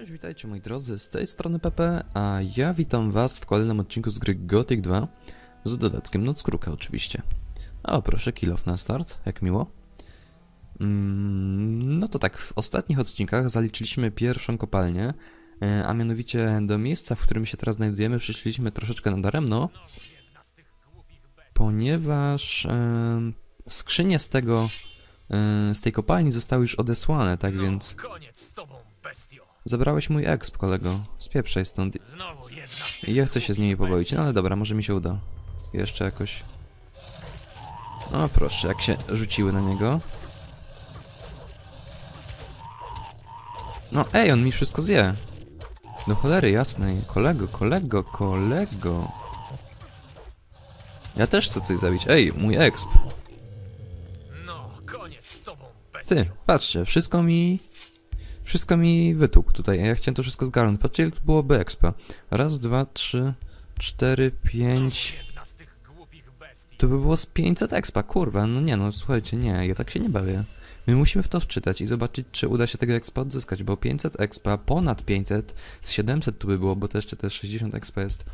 Cześć, witajcie moi drodzy, z tej strony Pepe, a ja witam was w kolejnym odcinku z gry Gothic 2 z dodatkiem Nockrooka oczywiście. O, proszę, kill off na start, jak miło. Mm, no to tak, w ostatnich odcinkach zaliczyliśmy pierwszą kopalnię, e, a mianowicie do miejsca, w którym się teraz znajdujemy, przyszliśmy troszeczkę nadaremno, ponieważ e, skrzynie z tego, e, z tej kopalni zostały już odesłane, tak więc... Koniec z tobą. Zabrałeś mój exp, kolego. Spieprzaj stąd. I ja chcę się z nimi pobawić, no ale dobra, może mi się uda. Jeszcze jakoś. O proszę, jak się rzuciły na niego. No ej, on mi wszystko zje. Do cholery jasnej. Kolego, kolego, kolego. Ja też chcę coś zabić. Ej, mój exp. No. Ty, patrzcie, wszystko mi... Wszystko mi wytukł tutaj, ja chciałem to wszystko zgarnąć. Patrzcie, ile tu byłoby expa. Raz, dwa, trzy, cztery, pięć... To by było z 500 expa, kurwa, no nie no, słuchajcie, nie, ja tak się nie bawię. My musimy w to wczytać i zobaczyć, czy uda się tego expa odzyskać, bo 500 expa, ponad 500, z 700 tu by było, bo to jeszcze te 60 expa jest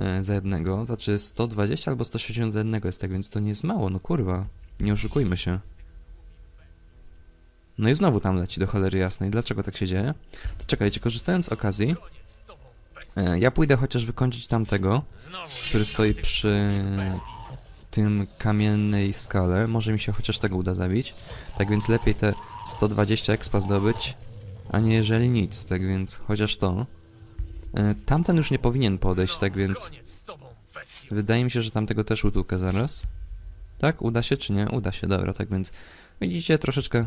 e, za jednego, znaczy 120 albo 160 za jednego jest tak, więc to nie jest mało, no kurwa, nie oszukujmy się. No i znowu tam leci do cholery jasnej, dlaczego tak się dzieje? To czekajcie, korzystając z okazji, e, ja pójdę chociaż wykończyć tamtego, który stoi przy tym kamiennej skale. Może mi się chociaż tego uda zabić. Tak więc lepiej te 120 expa zdobyć, a nie jeżeli nic. Tak więc chociaż to. E, Tamten już nie powinien podejść, tak więc wydaje mi się, że tamtego też utłukę zaraz. Tak? Uda się czy nie? Uda się, dobra, tak więc widzicie, troszeczkę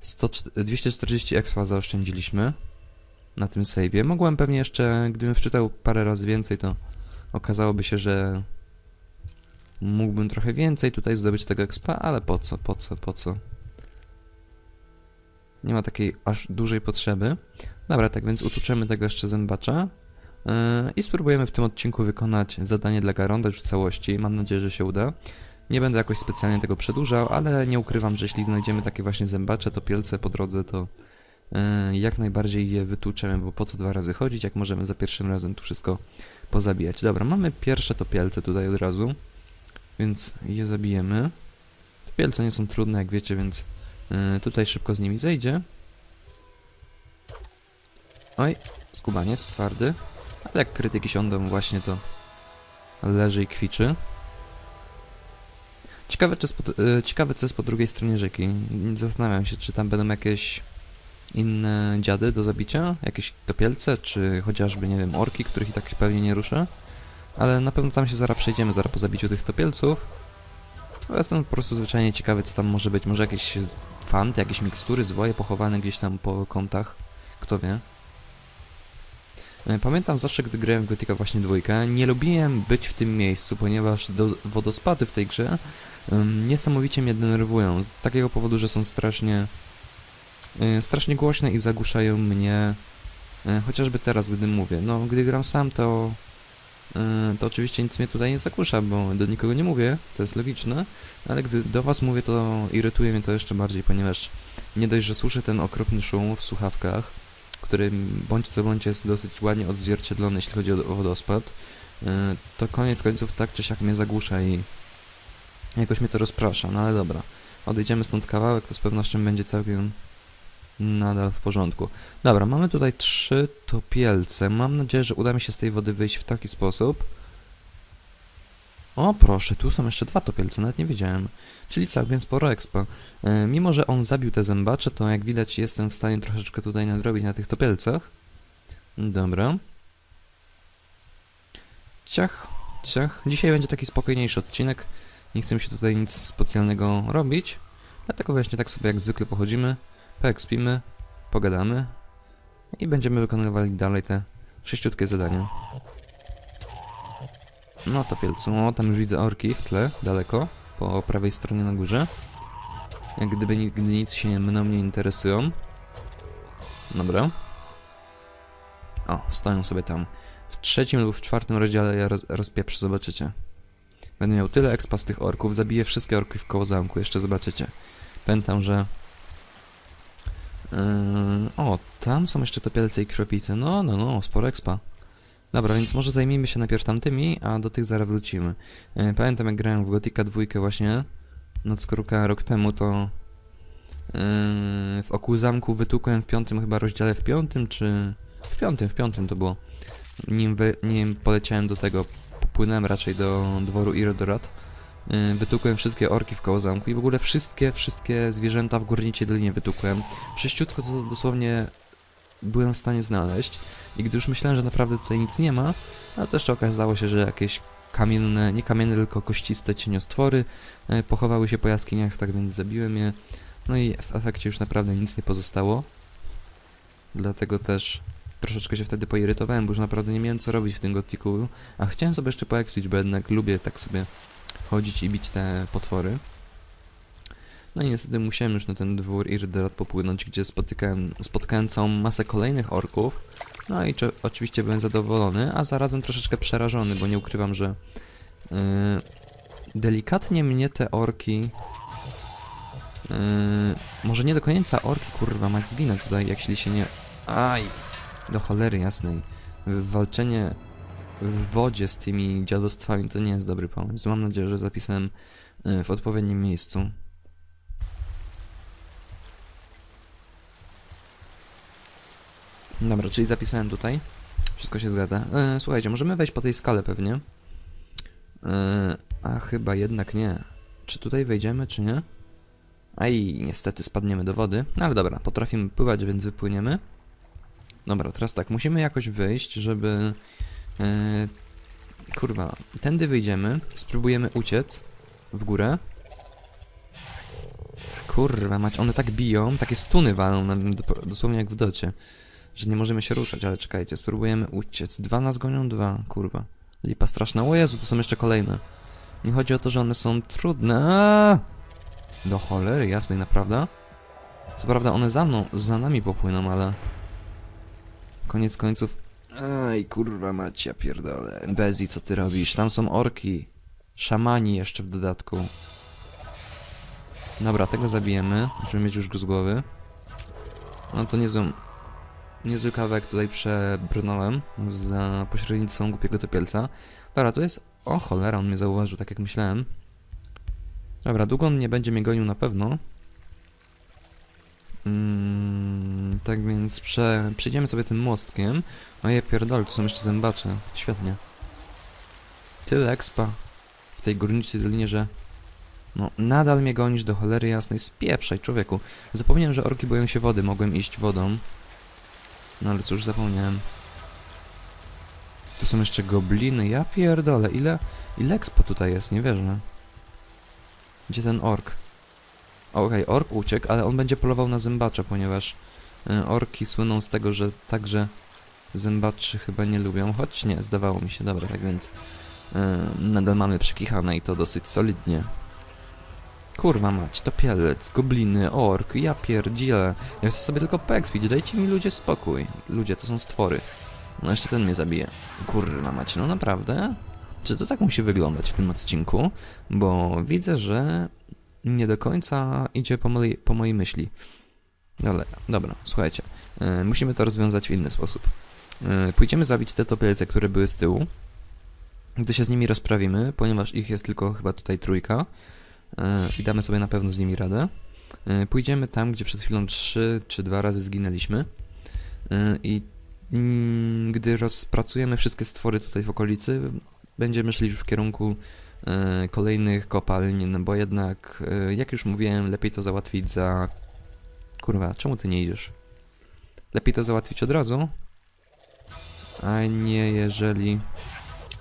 100, 240 expa zaoszczędziliśmy na tym save'ie. Mogłem pewnie jeszcze, gdybym wczytał parę razy więcej, to okazałoby się, że mógłbym trochę więcej tutaj zdobyć tego expa, ale po co, po co, po co? Nie ma takiej aż dużej potrzeby. Dobra, tak więc utuczymy tego jeszcze zębacza. Yy, I spróbujemy w tym odcinku wykonać zadanie dla Garonda już w całości. Mam nadzieję, że się uda. Nie będę jakoś specjalnie tego przedłużał, ale nie ukrywam, że jeśli znajdziemy takie właśnie zębacze, topielce po drodze, to yy, jak najbardziej je wytłuczemy, bo po co dwa razy chodzić, jak możemy za pierwszym razem tu wszystko pozabijać. Dobra, mamy pierwsze topielce tutaj od razu, więc je zabijemy. Topielce nie są trudne, jak wiecie, więc yy, tutaj szybko z nimi zejdzie. Oj, skubaniec twardy. Ale jak krytyki siądą właśnie to leży i kwiczy. Ciekawe, czy po, e, ciekawe co jest po drugiej stronie rzeki. Zastanawiam się, czy tam będą jakieś inne dziady do zabicia? Jakieś topielce, czy chociażby, nie wiem, orki, których i tak pewnie nie ruszę? Ale na pewno tam się zaraz przejdziemy, zaraz po zabiciu tych topielców. Jestem po prostu zwyczajnie ciekawy, co tam może być. Może jakieś fanty, jakieś mikstury, zwoje pochowane gdzieś tam po kątach. Kto wie. E, Pamiętam zawsze, gdy grałem w Gothica właśnie dwójkę, nie lubiłem być w tym miejscu, ponieważ do, wodospady w tej grze ym, niesamowicie mnie denerwują. Z takiego powodu, że są strasznie, y, strasznie głośne i zagłuszają mnie, y, chociażby teraz, gdy mówię. No, gdy gram sam, to, y, to oczywiście nic mnie tutaj nie zagłusza, bo do nikogo nie mówię, to jest logiczne, ale gdy do was mówię, to irytuje mnie to jeszcze bardziej, ponieważ nie dość, że słyszę ten okropny szum w słuchawkach, który bądź co bądź jest dosyć ładnie odzwierciedlony, jeśli chodzi o wodospad, y, to koniec końców tak czy siak mnie zagłusza i jakoś mnie to rozprasza, no ale dobra. Odejdziemy stąd kawałek, to z pewnością będzie całkiem nadal w porządku. Dobra, mamy tutaj trzy topielce. Mam nadzieję, że uda mi się z tej wody wyjść w taki sposób. O proszę, tu są jeszcze dwa topielce, nawet nie wiedziałem. Czyli całkiem sporo expa. E, mimo, że on zabił te zębacze, to jak widać jestem w stanie troszeczkę tutaj nadrobić na tych topielcach. Dobra. Ciach, ciach. Dzisiaj będzie taki spokojniejszy odcinek. Nie chcę mi się tutaj nic specjalnego robić. Dlatego właśnie tak sobie jak zwykle pochodzimy, poekspimy, pogadamy i będziemy wykonywali dalej te sześciutkie zadania. No topielcu, o tam już widzę orki w tle, daleko, po prawej stronie na górze. Jak gdyby nigdy nic się mną nie interesują. Dobra. O, stoją sobie tam. W trzecim lub w czwartym rozdziale ja roz, rozpieprzę, zobaczycie. Będę miał tyle expa z tych orków, zabiję wszystkie orki w koło zamku, jeszcze zobaczycie. Pamiętam, że Yy, o, tam są jeszcze topielce i kropice. No, no, no, sporo expa. Dobra, więc może zajmijmy się najpierw tamtymi, a do tych zaraz wrócimy. Yy, pamiętam jak grałem w Gotika 2 właśnie, nad Skoruka rok temu, to yy, w Oku Zamku wytukłem w piątym chyba rozdziale, w piątym czy... W piątym, w piątym to było. Nim, nim poleciałem do tego, popłynąłem raczej do dworu Irodorat. Yy, wytukłem wszystkie orki w koło zamku i w ogóle wszystkie, wszystkie zwierzęta w górniczej dolinie wytukłem. Wszyściutko co dosłownie byłem w stanie znaleźć. I gdy już myślałem, że naprawdę tutaj nic nie ma, no to jeszcze okazało się, że jakieś kamienne, nie kamienne, tylko kościste cieniostwory e, pochowały się po jaskiniach, tak więc zabiłem je. No i w efekcie już naprawdę nic nie pozostało. Dlatego też troszeczkę się wtedy poirytowałem, bo już naprawdę nie miałem co robić w tym gotiku. A chciałem sobie jeszcze poekspić, bo jednak lubię tak sobie chodzić i bić te potwory. No i niestety musiałem już na ten dwór Irderat popłynąć, gdzie spotykałem, spotkałem całą masę kolejnych orków. No i oczywiście byłem zadowolony, a zarazem troszeczkę przerażony, bo nie ukrywam, że yy, delikatnie mnie te orki... Yy, może nie do końca orki, kurwa, mać zginę tutaj, jak się nie... Aj! Do cholery jasnej. Walczenie w wodzie z tymi dziadostwami to nie jest dobry pomysł. Mam nadzieję, że zapisałem yy, w odpowiednim miejscu. Dobra, czyli zapisałem tutaj. Wszystko się zgadza. E, słuchajcie, możemy wejść po tej skale pewnie. E, a chyba jednak nie. Czy tutaj wejdziemy, czy nie? Aj, niestety spadniemy do wody. No ale dobra, potrafimy pływać, więc wypłyniemy. Dobra, teraz tak, musimy jakoś wyjść, żeby... E, kurwa, tędy wyjdziemy, spróbujemy uciec w górę. Kurwa, mać, one tak biją, takie stuny walą dosłownie jak w docie że nie możemy się ruszać, ale czekajcie, spróbujemy uciec. Dwa nas gonią, dwa, kurwa. Lipa straszna. O Jezu, to są jeszcze kolejne. Nie chodzi o to, że one są trudne. Do cholery jasnej, naprawdę. Co prawda one za mną, za nami popłyną, ale... Koniec końców... Aj, kurwa macie, pierdolę. Bezi, co ty robisz? Tam są orki. Szamani jeszcze w dodatku. Dobra, tego zabijemy, żeby mieć już go z głowy. No to niezłą, niezły kawałek tutaj przebrnąłem za pośrednictwem głupiego topielca. Dobra, tu jest... O cholera, on mnie zauważył, tak jak myślałem. Dobra, długo on nie będzie mnie gonił na pewno. Mm, tak więc prze... przejdziemy sobie tym mostkiem. O je pierdol, tu są jeszcze zębacze. Świetnie. Tyle expa w tej górniczej dolinie, że... No, nadal mnie gonisz do cholery jasnej. Spieprzaj, człowieku. Zapomniałem, że orki boją się wody. Mogłem iść wodą. No ale cóż, zapomniałem. Tu są jeszcze gobliny, ja pierdolę, ile, ile expa tutaj jest, nie wierzę. Gdzie ten ork? Okej, ork uciekł, ale on będzie polował na zębacza, ponieważ y, orki słyną z tego, że także zębaczy chyba nie lubią, choć nie, zdawało mi się, dobra, tak więc y, nadal mamy przekichane i to dosyć solidnie. Kurwa mać, topielec, gobliny, ork, ja pierdzielę. Ja chcę sobie tylko pekspić, dajcie mi ludzie spokój. Ludzie to są stwory. No jeszcze ten mnie zabije. Kurwa mać, no naprawdę? Czy to tak musi wyglądać w tym odcinku? Bo widzę, że nie do końca idzie po mojej, po mojej myśli. Dobra, dobra, słuchajcie. Yy, musimy to rozwiązać w inny sposób. Yy, pójdziemy zabić te topielce, które były z tyłu. Gdy się z nimi rozprawimy, ponieważ ich jest tylko chyba tutaj trójka, i damy sobie na pewno z nimi radę. E, Pójdziemy tam, gdzie przed chwilą trzy czy dwa razy zginęliśmy E, i mm, gdy rozpracujemy wszystkie stwory tutaj w okolicy, będziemy szli już w kierunku e, kolejnych kopalń, no bo jednak, e, jak już mówiłem, lepiej to załatwić za... Kurwa, czemu ty nie idziesz? Lepiej to załatwić od razu, a nie jeżeli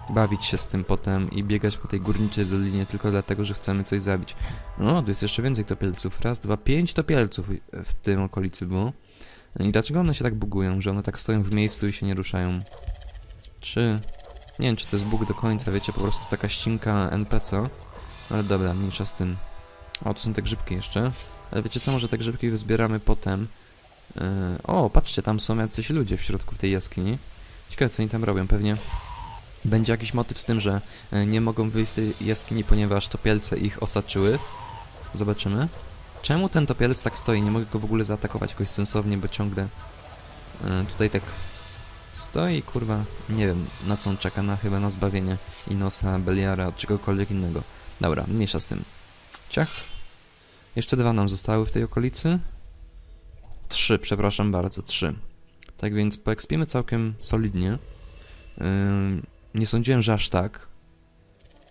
bawić się z tym potem i biegać po tej górniczej dolinie tylko dlatego, że chcemy coś zabić. No, tu jest jeszcze więcej topielców. Raz, dwa, pięć topielców w tym okolicy było. I dlaczego one się tak bugują, że one tak stoją w miejscu i się nie ruszają? Czy... Nie wiem, czy to jest bug do końca, wiecie, po prostu taka ścinka NPC. Ale dobra, mniejsza z tym. O, tu są te grzybki jeszcze. Ale wiecie co, może te grzybki wyzbieramy potem. Yy, o, patrzcie, tam są jacyś ludzie w środku tej jaskini. Ciekawe, co oni tam robią, pewnie będzie jakiś motyw z tym, że e, nie mogą wyjść z tej jaskini, ponieważ topielce ich osaczyły. Zobaczymy. Czemu ten topielec tak stoi? Nie mogę go w ogóle zaatakować jakoś sensownie, bo ciągle e, tutaj tak stoi, kurwa. Nie wiem, na co on czeka, na chyba na zbawienie Inosa, Beliara, czegokolwiek innego. Dobra, mniejsza z tym. Ciach. Jeszcze dwa nam zostały w tej okolicy. Trzy, przepraszam bardzo, trzy. Tak więc poekspimy całkiem solidnie. Ym, nie sądziłem, że aż tak.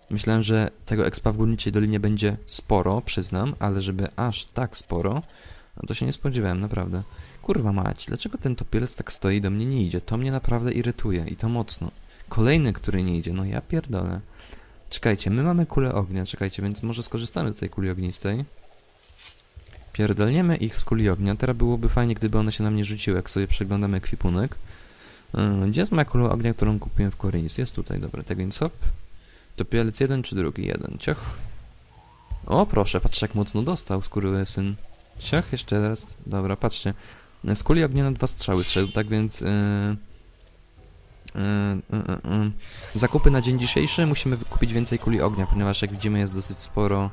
Myślałem, że tego expa w Górniczej Dolinie będzie sporo, przyznam, ale żeby aż tak sporo, no to się nie spodziewałem, naprawdę. Kurwa mać, dlaczego ten topielec tak stoi do mnie nie idzie? To mnie naprawdę irytuje i to mocno. Kolejny, który nie idzie, no ja pierdolę. Czekajcie, my mamy kulę ognia, czekajcie, więc może skorzystamy z tej kuli ognistej. Pierdolniemy ich z kuli ognia. Teraz byłoby fajnie, gdyby one się na mnie rzuciły, jak sobie przeglądamy ekwipunek. Yy, Gdzie jest moja kula ognia, którą kupiłem w Korynis? Jest tutaj, dobra, tak więc hop. Topielec jeden czy drugi? Jeden, ciach. O, proszę, patrzcie jak mocno dostał syn. Ciach, jeszcze raz. Dobra, patrzcie. Z kuli ognia na dwa strzały strzelił, tak więc... Yy. Zakupy na dzień dzisiejszy musimy kupić więcej kuli ognia, ponieważ jak widzimy jest dosyć sporo...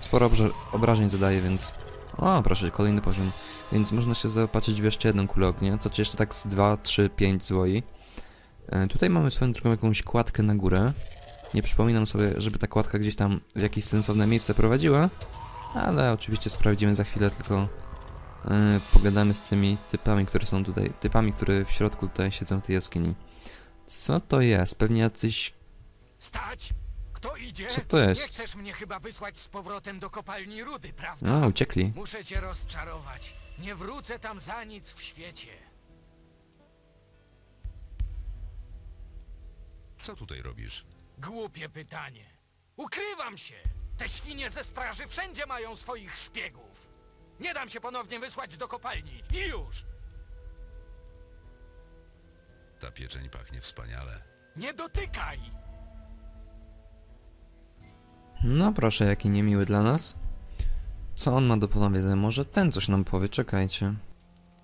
Sporo obra obrażeń zadaje, więc... O, proszę, kolejny poziom. Więc można się zaopatrzyć w jeszcze jedną kulę ognia, co czy jeszcze tak z 2, 3, 5 złoi. E, tutaj mamy swoją drogą jakąś kładkę na górę. Nie przypominam sobie, żeby ta kładka gdzieś tam w jakieś sensowne miejsce prowadziła, ale oczywiście sprawdzimy za chwilę, tylko e, pogadamy z tymi typami, które są tutaj, typami, które w środku tutaj siedzą w tej jaskini. Co to jest? Pewnie jacyś... Stać! Kto idzie? Co to Nie jest? chcesz mnie chyba wysłać z powrotem do kopalni rudy, prawda? A, uciekli. Muszę cię rozczarować. Nie wrócę tam za nic w świecie. Co tutaj robisz? Głupie pytanie. Ukrywam się! Te świnie ze straży wszędzie mają swoich szpiegów. Nie dam się ponownie wysłać do kopalni. I już! Ta pieczeń pachnie wspaniale. Nie dotykaj! No proszę, jaki niemiły dla nas. Co on ma do powiedzenia? Może ten coś nam powie, czekajcie.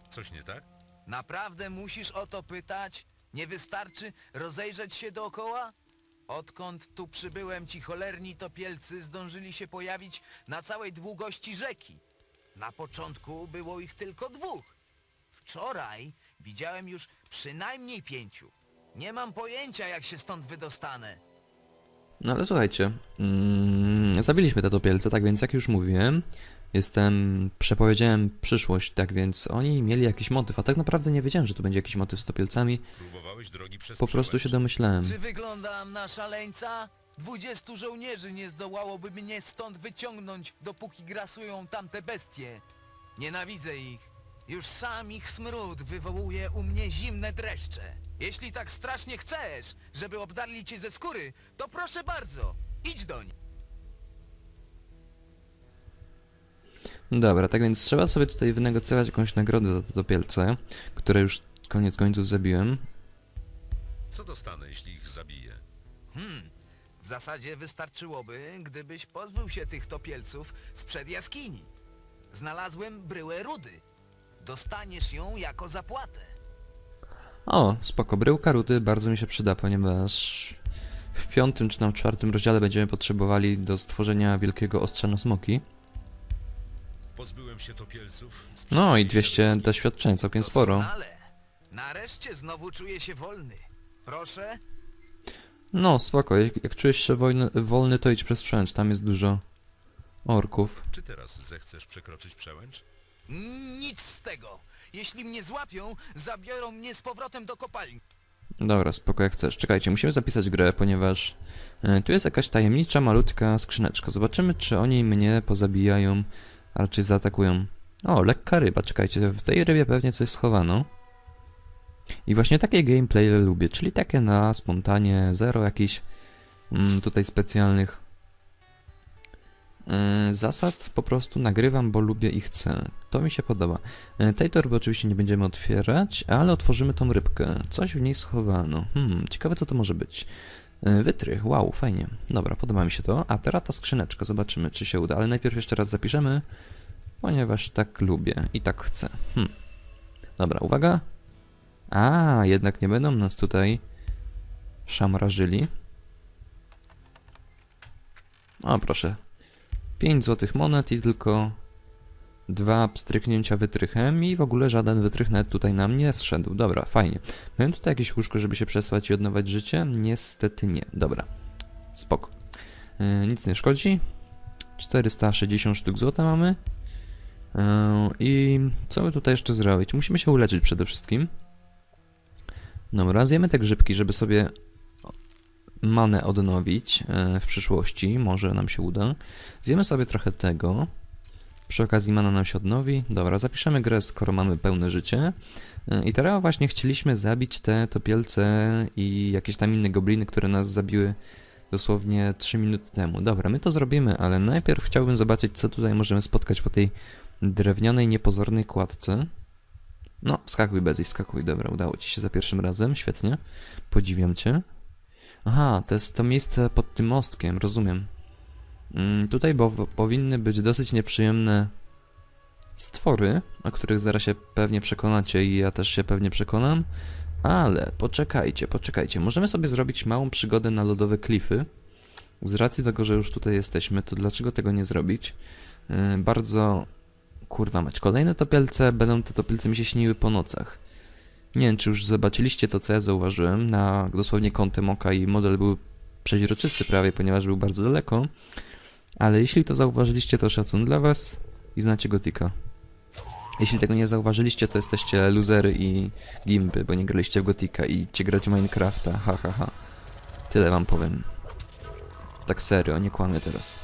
Coś nie tak? Naprawdę musisz o to pytać? Nie wystarczy rozejrzeć się dookoła? Odkąd tu przybyłem, ci cholerni topielcy zdążyli się pojawić na całej długości rzeki. Na początku było ich tylko dwóch. Wczoraj widziałem już przynajmniej pięciu. Nie mam pojęcia, jak się stąd wydostanę. No ale słuchajcie, mm, zabiliśmy te topielce, tak więc jak już mówiłem, jestem, przepowiedziałem przyszłość, tak więc oni mieli jakiś motyw, a tak naprawdę nie wiedziałem, że tu będzie jakiś motyw z topielcami, Próbowałeś drogi przez po prostu się domyślałem. Czy wyglądam na szaleńca? Dwudziestu żołnierzy nie zdołałoby mnie stąd wyciągnąć, dopóki grasują tamte bestie. Nienawidzę ich. Już sam ich smród wywołuje u mnie zimne dreszcze. Jeśli tak strasznie chcesz, żeby obdarli cię ze skóry, to proszę bardzo, idź do nich. Dobra, tak więc trzeba sobie tutaj wynegocjować jakąś nagrodę za te topielce, które już koniec końców zabiłem. Co dostanę, jeśli ich zabiję? Hmm, w zasadzie wystarczyłoby, gdybyś pozbył się tych topielców sprzed jaskini. Znalazłem bryłę rudy. Dostaniesz ją jako zapłatę. O, spoko, bryłka rudy bardzo mi się przyda, ponieważ w piątym czy tam czwartym rozdziale będziemy potrzebowali do stworzenia wielkiego ostrza na smoki. Pozbyłem się topielców. No i sprzedałem 200 śledztwo. doświadczeń, całkiem sporo. Doskonale. Nareszcie znowu czuję się wolny. Proszę, No, spoko, jak, jak czujesz się wolny, wolny, to idź przez przęcz, tam jest dużo orków. Czy teraz zechcesz przekroczyć przełęcz? nic z tego. Jeśli mnie złapią, zabiorą mnie z powrotem do kopalni. Dobra, spoko jak chcesz. Czekajcie, musimy zapisać grę, ponieważ e, tu jest jakaś tajemnicza, malutka skrzyneczka. Zobaczymy, czy oni mnie pozabijają, raczej zaatakują. O, lekka ryba, czekajcie, w tej rybie pewnie coś schowano. I właśnie takie gameplay lubię, czyli takie na spontanie, zero jakichś mm, tutaj specjalnych e, zasad, po prostu nagrywam, bo lubię i chcę. To mi się podoba. E, Tej torby oczywiście nie będziemy otwierać, ale otworzymy tą rybkę. Coś w niej schowano. Hmm, ciekawe co to może być. E, Wytrych, wow, fajnie. Dobra, podoba mi się to. A teraz ta skrzyneczka, zobaczymy czy się uda. Ale najpierw jeszcze raz zapiszemy, ponieważ tak lubię i tak chcę. Hmm. Dobra, uwaga. A, jednak nie będą nas tutaj szamrażyli. O, proszę. 5 złotych monet i tylko dwa pstryknięcia wytrychem i w ogóle żaden wytrych nawet tutaj nam nie zszedł. Dobra, fajnie. Miałem tutaj jakieś łóżko, żeby się przesłać i odnować życie? Niestety nie. Dobra, spoko. Yy, nic nie szkodzi. 460 sztuk złota mamy. Yy, I co by tutaj jeszcze zrobić? Musimy się uleczyć przede wszystkim. Dobra, zjemy te grzybki, żeby sobie manę odnowić e, w przyszłości. Może nam się uda. Zjemy sobie trochę tego. Przy okazji mana nam się odnowi. Dobra, zapiszemy grę, skoro mamy pełne życie. I teraz właśnie chcieliśmy zabić te topielce i jakieś tam inne gobliny, które nas zabiły dosłownie 3 minuty temu. Dobra, my to zrobimy, ale najpierw chciałbym zobaczyć, co tutaj możemy spotkać po tej drewnianej, niepozornej kładce. No, wskakuj Bezi, wskakuj. Dobra, udało ci się za pierwszym razem, świetnie. Podziwiam cię. Aha, to jest to miejsce pod tym mostkiem, rozumiem. Mm, tutaj bo, powinny być dosyć nieprzyjemne stwory, o których zaraz się pewnie przekonacie i ja też się pewnie przekonam. Ale poczekajcie, poczekajcie. Możemy sobie zrobić małą przygodę na lodowe klify. Z racji tego, że już tutaj jesteśmy, to dlaczego tego nie zrobić? Yy, bardzo... Kurwa mać, kolejne topielce, będą te topielce mi się śniły po nocach. Nie wiem, czy już zobaczyliście to, co ja zauważyłem na dosłownie kątem oka i model był przeźroczysty prawie, ponieważ był bardzo daleko. Ale jeśli to zauważyliście, to szacun dla was i znacie Gotika. Jeśli tego nie zauważyliście, to jesteście losery i gimby, bo nie graliście w Gotika i idźcie grać w Minecrafta, ha ha ha. Tyle wam powiem. Tak serio, nie kłamię teraz.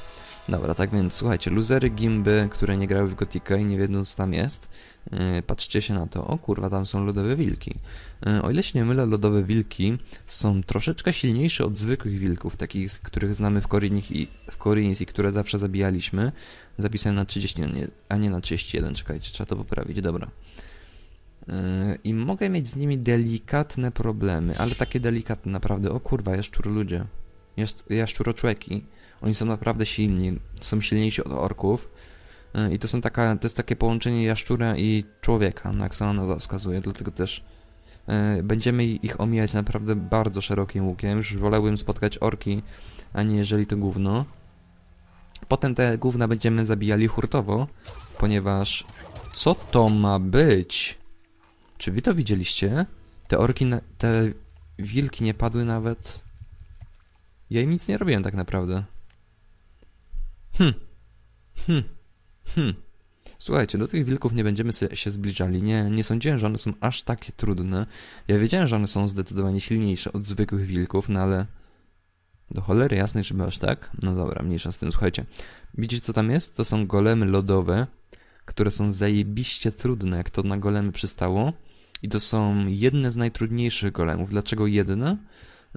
Dobra, tak więc słuchajcie, losery, gimby, które nie grały w Gotika i nie wiedzą co tam jest, patrzcie się na to. O kurwa, tam są lodowe wilki. Yy, o ile się nie mylę, lodowe wilki są troszeczkę silniejsze od zwykłych wilków, takich, których znamy w Korinis i, w Korinis i które zawsze zabijaliśmy. Zapisałem na 30, no a nie na 31, czekajcie, trzeba to poprawić, dobra. Yy, I mogę mieć z nimi delikatne problemy, ale takie delikatne naprawdę. O kurwa, jaszczur ludzie. Jaszcz, jaszczuroczłeki. Oni są naprawdę silni, są silniejsi od orków. Yy, I to są taka, to jest takie połączenie jaszczura i człowieka, no jak sama nazwa wskazuje, dlatego też yy, będziemy ich omijać naprawdę bardzo szerokim łukiem. Już wolałbym spotkać orki, a nie jeżeli to gówno. Potem te gówna będziemy zabijali hurtowo, ponieważ... Co to ma być? Czy wy to widzieliście? Te orki, te wilki nie padły nawet. Ja im nic nie robiłem tak naprawdę. Hm. Hm. Hm. Słuchajcie, do tych wilków nie będziemy się zbliżali. Nie, nie sądziłem, że one są aż takie trudne. Ja wiedziałem, że one są zdecydowanie silniejsze od zwykłych wilków, no ale... Do cholery jasnej, żeby aż tak? No dobra, mniejsza z tym, słuchajcie. Widzicie co tam jest? To są golemy lodowe, które są zajebiście trudne, jak to na golemy przystało. I to są jedne z najtrudniejszych golemów. Dlaczego jedne?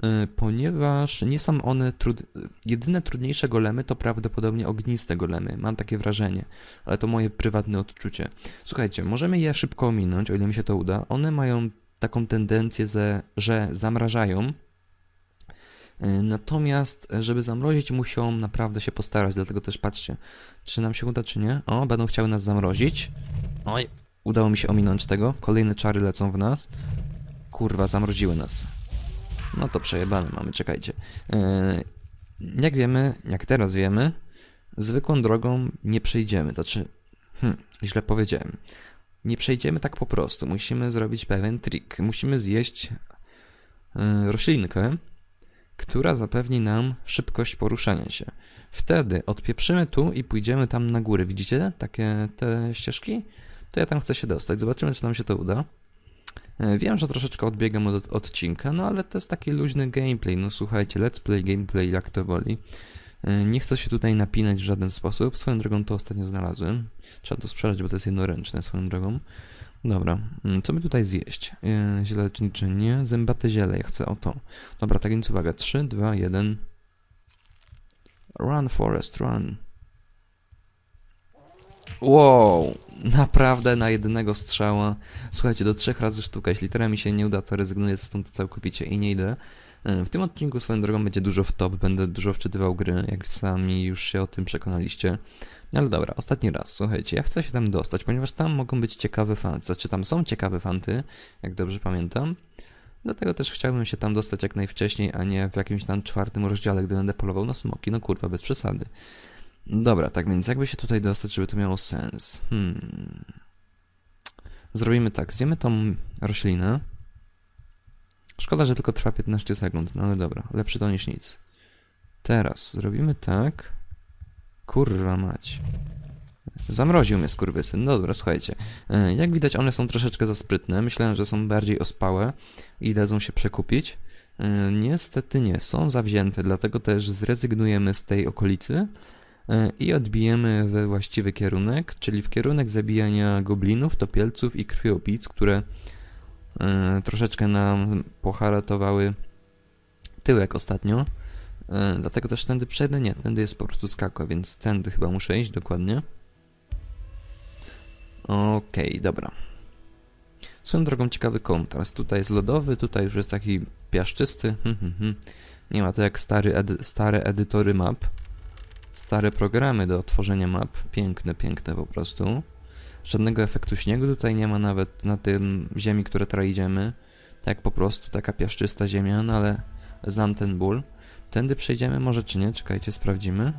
Yy, ponieważ nie są one trud... Jedyne trudniejsze golemy to prawdopodobnie ogniste golemy. Mam takie wrażenie, ale to moje prywatne odczucie. Słuchajcie, możemy je szybko ominąć, o ile mi się to uda. One mają taką tendencję, ze, że zamrażają. Yy, Natomiast, żeby zamrozić, muszą naprawdę się postarać, dlatego też patrzcie, czy nam się uda, czy nie. O, będą chciały nas zamrozić. Oj, udało mi się ominąć tego. Kolejne czary lecą w nas. Kurwa, zamroziły nas. No to przejebane mamy, czekajcie. Yy, jak wiemy, jak teraz wiemy, zwykłą drogą nie przejdziemy. To czy... Hmm, źle powiedziałem. Nie przejdziemy tak po prostu. Musimy zrobić pewien trik. Musimy zjeść yy, roślinkę, która zapewni nam szybkość poruszania się. Wtedy odpieprzymy tu i pójdziemy tam na górę. Widzicie takie te ścieżki? To ja tam chcę się dostać. Zobaczymy, czy nam się to uda. E, Wiem, że troszeczkę odbiegam od odcinka, no ale to jest taki luźny gameplay. No słuchajcie, let's play gameplay, jak to woli. E, Nie chcę się tutaj napinać w żaden sposób. Swoją drogą to ostatnio znalazłem. Trzeba to sprzedać, bo to jest jednoręczne swoją drogą. Dobra, mm, co by tutaj zjeść? Yy, ziele lecznicze nie, zębate ziele, ja chcę o to. Dobra, tak więc uwaga, 3, 2, 1. Run, Forest, run. Wow, naprawdę na jednego strzała. Słuchajcie, do trzech razy sztuka. Jeśli teraz mi się nie uda, to rezygnuję stąd całkowicie i nie idę. Yy, W tym odcinku swoją drogą będzie dużo w top, będę dużo wczytywał gry, jak sami już się o tym przekonaliście. No Ale dobra, ostatni raz, słuchajcie, ja chcę się tam dostać, ponieważ tam mogą być ciekawe fanty, znaczy tam są ciekawe fanty, jak dobrze pamiętam. Dlatego też chciałbym się tam dostać jak najwcześniej, a nie w jakimś tam czwartym rozdziale, gdy będę polował na smoki. No kurwa, bez przesady. Dobra, tak więc jakby się tutaj dostać, żeby to miało sens? Hmm. Zrobimy tak, zjemy tą roślinę. Szkoda, że tylko trwa 15 sekund, no ale dobra, lepszy to niż nic. Teraz zrobimy tak. Kurwa mać. Zamroził mnie skurwysyn. No dobra, słuchajcie. E, Jak widać, one są troszeczkę za sprytne. Myślałem, że są bardziej ospałe i dadzą się przekupić. E, Niestety nie, są zawzięte, dlatego też zrezygnujemy z tej okolicy i odbijemy we właściwy kierunek, czyli w kierunek zabijania goblinów, topielców i krwiopic, które e, troszeczkę nam poharatowały tyłek ostatnio. E, Dlatego też tędy przejdę? Nie, tędy jest po prostu skakła, więc tędy chyba muszę iść dokładnie. Okej, dobra. Swoją drogą ciekawy kontrast. Tutaj jest lodowy, tutaj już jest taki piaszczysty. Hmm, hmm, hmm. Nie ma to jak stary edy stare edytory map. Stare programy do tworzenia map. Piękne, piękne po prostu. Żadnego efektu śniegu tutaj nie ma nawet na tym ziemi, które teraz idziemy. Tak po prostu, taka piaszczysta ziemia, no ale znam ten ból. Tędy przejdziemy może czy nie? Czekajcie, sprawdzimy.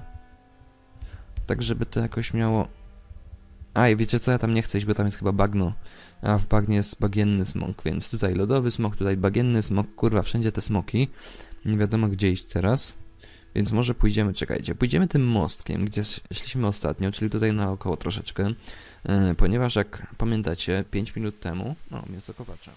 Tak, żeby to jakoś miało... A, i wiecie co? Ja tam nie chcę iść, bo tam jest chyba bagno. A w bagnie jest bagienny smok, więc tutaj lodowy smok, tutaj bagienny smok. Kurwa, wszędzie te smoki. Nie wiadomo gdzie iść teraz. Więc może pójdziemy, czekajcie, pójdziemy tym mostkiem, gdzie sz- szliśmy ostatnio, czyli tutaj naokoło troszeczkę. E, ponieważ jak pamiętacie, 5 minut temu... O, mięso kopacza.